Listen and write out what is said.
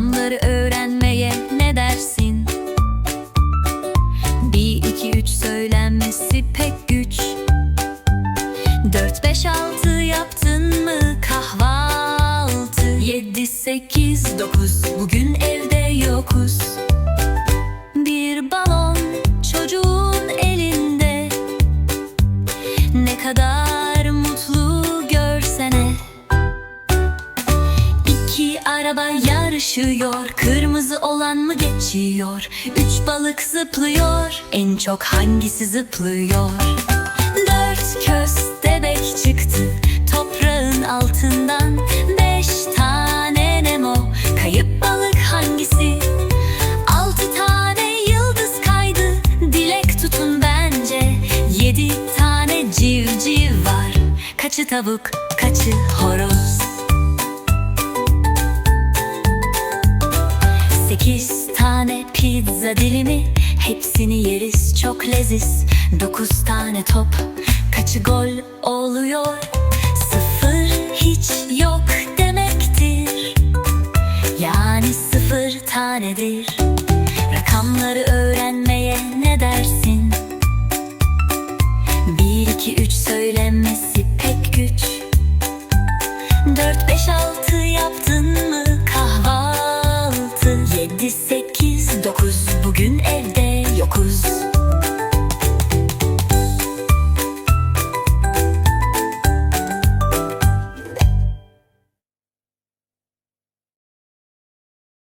Rakamları öğrenmeye ne dersin? Bir, iki, üç söylenmesi pek güç. Dört, beş, altı yaptın mı? Kahvaltı? Yedi, sekiz, dokuz. Bugün evde yokuz. Bir balon çocuğun elinde. Ne kadar mutlu araba yarışıyor. Kırmızı olan mı geçiyor? Üç balık zıplıyor. En çok hangisi zıplıyor? Dört köstebek çıktı Toprağın altından. Beş tane Nemo. Kayıp balık hangisi? Altı tane yıldız kaydı. Dilek tutun bence. Yedi tane civciv var. Kaçı tavuk, kaçı horoz Sekiz tane pizza dilimi Hepsini yeriz çok leziz. Dokuz tane top Kaçı gol oluyor? Sıfır hiç yok demektir. Yani sıfır tanedir. Rakamları öğrenmeye ne dersin? Bir, iki, üç söylenmesi pek güç. Dört, beş, altı 19 bugün evde.